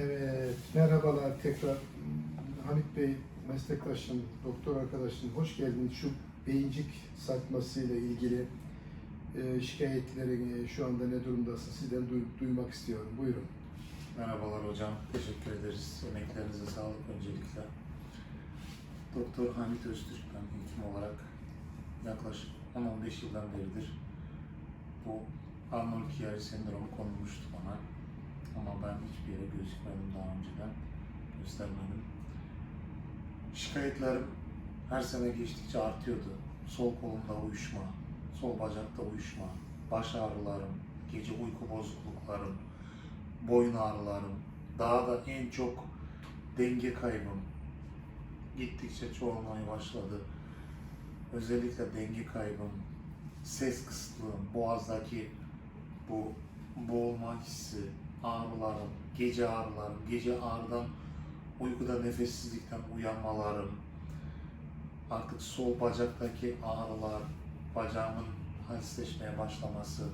Evet, merhabalar tekrar. Hamit Bey, meslektaşım, doktor arkadaşım, hoş geldiniz. Şu beyincik sarkmasıyla ilgili e, şikayetleri şu anda ne durumdasın? Sizden duy- duymak istiyorum. Buyurun. Merhabalar hocam. Teşekkür ederiz. Emeklerinize sağlık öncelikle. Doktor Hamit Öztürk ben hekim olarak yaklaşık 10-15 yıldan beridir bu Arnold Chiari sendromu konulmuştu bana. Ama ben hiçbir yere gözükmedim daha önceden. Göstermedim. Şikayetlerim her sene geçtikçe artıyordu. Sol kolumda uyuşma, sol bacakta uyuşma, baş ağrılarım, gece uyku bozukluklarım, boyun ağrılarım, daha da en çok denge kaybım gittikçe çoğalmaya başladı. Özellikle denge kaybım, ses kısıtlığım, boğazdaki bu boğulma hissi, ağrılarım, gece ağrılarım, gece ağrıdan uykuda nefessizlikten uyanmalarım, artık sol bacaktaki ağrılar, bacağımın halsizleşmeye başlaması,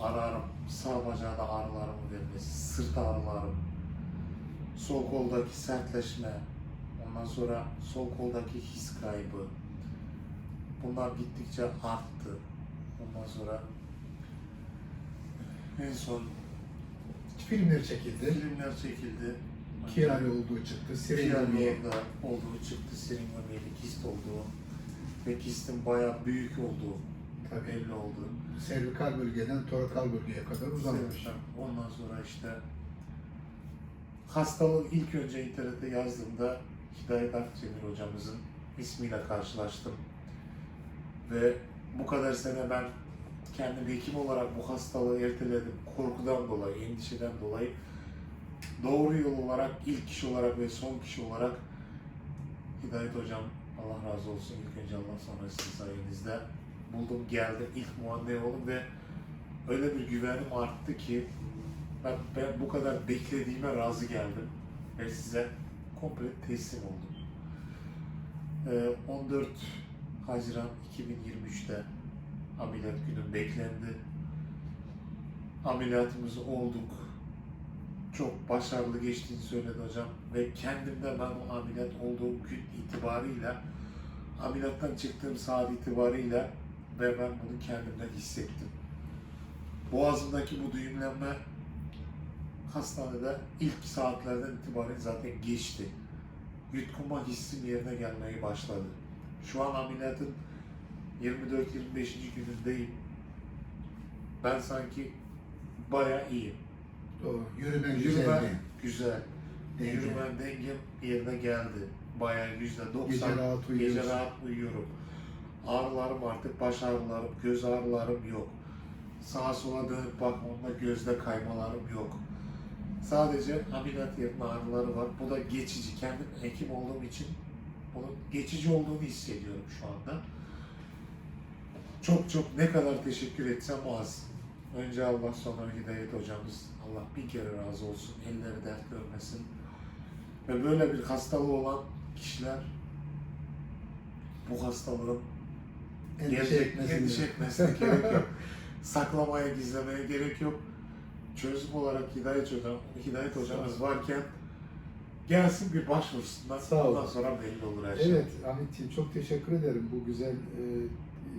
ararım, sağ bacağı da ağrılarımı vermesi, sırt ağrılarım, sol koldaki sertleşme, ondan sonra sol koldaki his kaybı, bunlar gittikçe arttı. Ondan sonra en son Filmler çekildi. filmler çekildi. Kiari olduğu çıktı. Sirenami. Kiari'de olduğu çıktı, seringamiyeli kist olduğu ve kistin bayağı büyük olduğu Tabii. belli oldu. Servikal bölgeden torakal bölgeye kadar. Sebepten Ondan sonra işte hastalığı ilk önce internete yazdığımda Hidayet Akçemir hocamızın ismiyle karşılaştım. Ve bu kadar sene ben kendim hekim olarak bu hastalığı erteledim. Korkudan dolayı, endişeden dolayı. Doğru yol olarak, ilk kişi olarak ve son kişi olarak Hidayet hocam Allah razı olsun ilk önce Allah sonra sizin sayenizde buldum geldi ilk muayene oldum ve öyle bir güvenim arttı ki ben, ben bu kadar beklediğime razı geldim ve size komple teslim oldum. Ee, 14 Haziran 2023'te ameliyat günü beklendi. Ameliyatımız olduk. Çok başarılı geçtiğini söyledi hocam ve kendimde ben o ameliyat olduğum gün itibarıyla ameliyattan çıktığım saat itibarıyla ve ben bunu kendimden hissettim. Boğazımdaki bu düğümlenme hastanede ilk saatlerden itibaren zaten geçti. Yutkunma hissim yerine gelmeye başladı. Şu an ameliyatın 24-25. günündeyim. Ben sanki bayağı iyiyim. Doğru. Yürümen Yürüme güzeldi. güzel. Denge. Yürüme dengem yerine geldi. Bayağı yüzde doksan. Gece rahat uyuyorsun. Gece rahat uyuyorum. Ağrılarım artık baş ağrılarım, göz ağrılarım yok. Sağa sola dönüp bakmamda gözde kaymalarım yok. Sadece ameliyat yerine ağrıları var. Bu da geçici. Kendim hekim olduğum için bunun geçici olduğunu hissediyorum şu anda. Çok çok ne kadar teşekkür etsem az. Önce Allah sonra Hidayet hocamız. Allah bin kere razı olsun. Elleri dert görmesin. Ve böyle bir hastalığı olan kişiler bu hastalığın Endişe etmesine gerek yok. Saklamaya, gizlemeye gerek yok. Çözüm olarak Hidayet hocam, Hidayet hocamız varken gelsin bir başvursunlar. Sağ olun. Ondan sonra belli olur her şey. Evet Hamit'ciğim çok teşekkür ederim bu güzel e,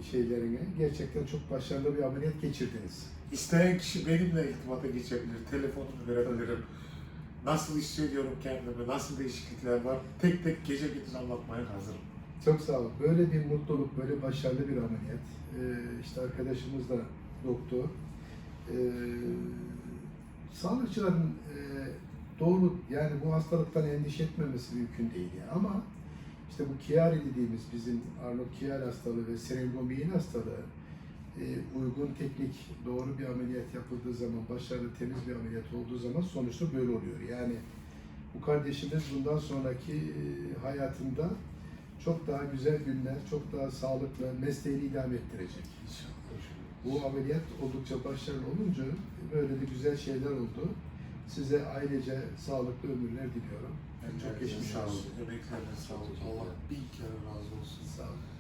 şeylerine. Gerçekten çok başarılı bir ameliyat geçirdiniz. İsteyen kişi benimle irtibata geçebilir, telefonumu verebilirim. Nasıl hissediyorum kendimi, nasıl değişiklikler var, tek tek gece gündüz anlatmaya hazırım. Çok sağ olun. Böyle bir mutluluk, böyle başarılı bir ameliyat. Ee, işte arkadaşımız da doktor. Ee, sağlıkçıların e, doğru yani bu hastalıktan endişe etmemesi mümkün değil yani. Ama işte bu Chiari dediğimiz bizim Arnold Chiari hastalığı ve Serengomiyin hastalığı e, uygun teknik doğru bir ameliyat yapıldığı zaman, başarılı temiz bir ameliyat olduğu zaman sonuçta böyle oluyor. Yani bu kardeşimiz bundan sonraki e, hayatında çok daha güzel günler, çok daha sağlıklı mesleğini idame ettirecek. İnşallah. Bu ameliyat oldukça başarılı olunca böyle de güzel şeyler oldu. Size ailece sağlıklı ömürler diliyorum. çok geçmiş olsun. Emeklerine sağlık. Allah bin kere razı olsun. Sağ olun.